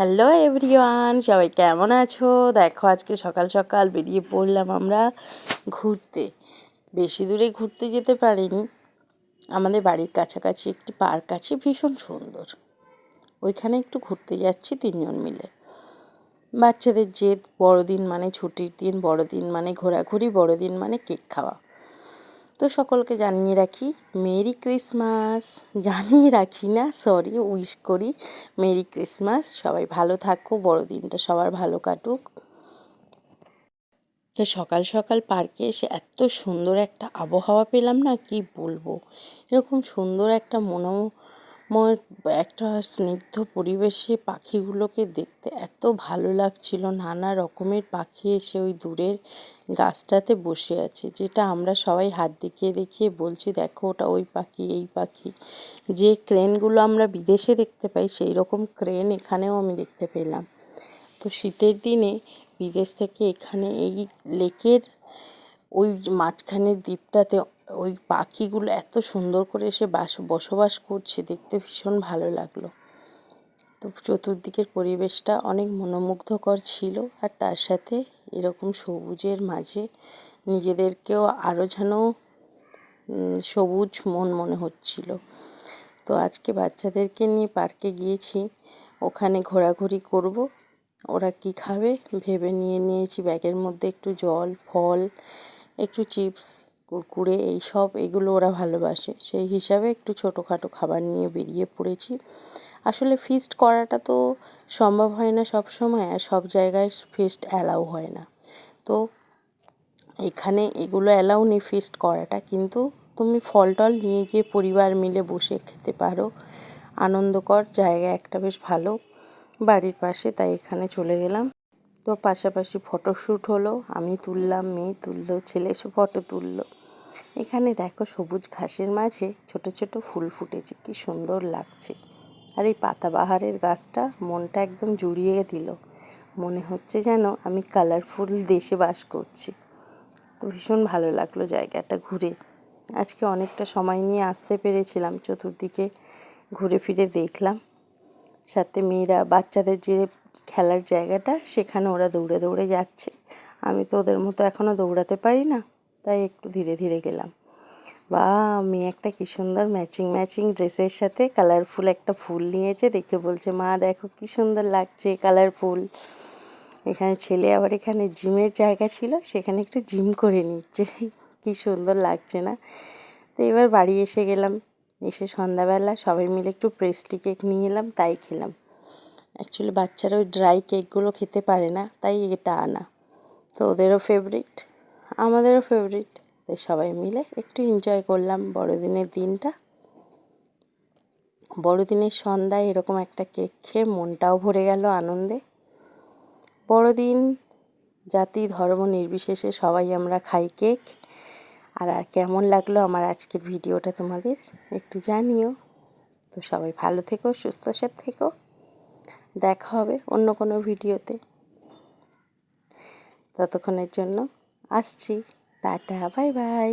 Hello everyone, সবাই কেমন আছো? দেখো, আজকে সকাল সকাল বেরিয়ে পড়লাম আমরা ঘুরতে। বেশি দূরে ঘুরতে যেতে পারিনি। আমাদের বাড়ির কাছাকাছি একটি পার্ক আছে, ভীষণ সুন্দর। ওইখানে একটু ঘুরতে যাচ্ছি তিনজন মিলে। বাচ্চাদের জেদ, বড়দিন মানে ছুটির দিন, বড়দিন মানে ঘোরাঘুরি, বড়দিন মানে কেক খাওয়া। তো সকলকে জানিয়ে রাখি, মেরি ক্রিসমাস। জানিয়ে রাখি না, সরি, উইশ করি। মেরি ক্রিসমাস, সবাই ভালো থাকো, বড়দিনটা সবার ভালো কাটুক। তো সকাল সকাল পার্কে এসে এত সুন্দর একটা আবহাওয়া পেলাম না, কি বলব? এরকম সুন্দর একটা মনো একটা স্নিগ্ধ পরিবেশে পাখিগুলোকে দেখতে এত ভালো লাগছিল। নানা রকমের পাখি এসে ওই দূরের গাছটাতে বসে আছে, যেটা আমরা সবাই হাত দেখিয়ে দেখিয়ে বলছি, দেখো ওটা ওই পাখি, এই পাখি। যে ক্রেনগুলো আমরা বিদেশে দেখতে পাই সেই রকম ক্রেন এখানেও আমি দেখতে পেলাম। তো শীতের দিনে বিদেশ থেকে এখানে এই লেকের ওই মাঝখানের দ্বীপটাতে ওই পাখিগুলো এত সুন্দর করে এসে বাস, বসবাস করছে, দেখতে ভীষণ ভালো লাগল। তো চতুর্দিকের পরিবেশটা অনেক মনোমুগ্ধকর ছিল আর তার সাথে এরকম সবুজের মাঝে নিজেদেরকেও আরও যেন সবুজ মন মনে হচ্ছিল। তো আজকে বাচ্চাদেরকে নিয়ে পার্কে গিয়েছি, ওখানে ঘোরাঘুরি করব, ওরা কি খাবে ভেবে নিয়ে নিয়েছি। ব্যাগের মধ্যে একটু জল, ফল, একটু চিপস কুরকুরে এইসব, এগুলো ওরা ভালোবাসে। সেই হিসাবে একটু ছোটোখাটো খাবার নিয়ে বেরিয়ে পড়েছি। আসলে ফিস্ট করাটা তো সম্ভব হয় না সব সময় আর সব জায়গায় ফিস্ট অ্যালাউ হয় না। তো এখানে এগুলো অ্যালাউ নেই ফিস্ট করাটা, কিন্তু তুমি ফল টল নিয়ে গিয়ে পরিবার মিলে বসে খেতে পারো। আনন্দকর জায়গা, একটা বেশ ভালো বাড়ির পাশে, তাই এখানে চলে গেলাম। তো পাশাপাশি ফটোশ্যুট হলো, আমি তুললাম, মেয়ে তুললো, ছেলে এসে ফটো তুললো। এখানে দেখো সবুজ ঘাসের মাঝে ছোট ছোট ফুল ফুটেছে, কি সুন্দর লাগছে। আর এই পাতাবাহারের গাছটা মনটা একদম জুড়িয়ে দিল। মনে হচ্ছে যেন আমি কালারফুল দেশে বাস করছি। তো ভীষণ ভালো লাগল জায়গাটা ঘুরে। আজকে অনেকটা সময় নিয়ে আসতে পেরেছিলাম, চতুর্দিকে ঘুরে ফিরে দেখলাম। সাথে মেয়েরা, বাচ্চাদের যে খেলার জায়গাটা, সেখানে ওরা দৌড়ে দৌড়ে যাচ্ছে। আমি তো ওদের মতো এখনও দৌড়াতে পারি না। তাই একটু ধীরে ধীরে গেলাম। বা আমি একটা কি সুন্দর ম্যাচিং ম্যাচিং ড্রেসের সাথে কালারফুল একটা ফুল নিয়েছে। দেখে বলছে, মা, দেখো কি সুন্দর লাগছে কালারফুল এখানে ছেলে আবার এখানে জিমের জায়গা ছিল, সেখানে একটু জিম করে নিচ্ছে। কি সুন্দর লাগছে না? তো এবার বাড়ি এসে গেলাম। এসে সন্ধ্যাবেলা সবাই মিলে একটু প্রেস্টি কেক নিয়ে এলাম, তাই খেলাম। অ্যাকচুয়ালি বাচ্চারা ওই ড্রাই কেকগুলো খেতে পারে না, তাই এটা আনা। তো ওদেরও ফেভারিট আমাদেরও ফেভারিট তাই সবাই মিলে একটু এনজয় করলাম বড়দিনের দিনটা। বড়দিনের সন্ধ্যায় এরকম একটা কেক খেয়ে মনটাও ভরে গেল আনন্দে। বড়দিন, জাতি, ধর্ম নির্বিশেষে সবাই আমরা খাই কেক আর কেমন লাগল আমার আজকের ভিডিওটা তোমাদের একটু জানিও। তো সবাই ভালো থেকো, সুস্থ সাথে থেকো। দেখা হবে অন্য কোনো ভিডিওতে। ততক্ষণের জন্য আসছি। Tata bye bye.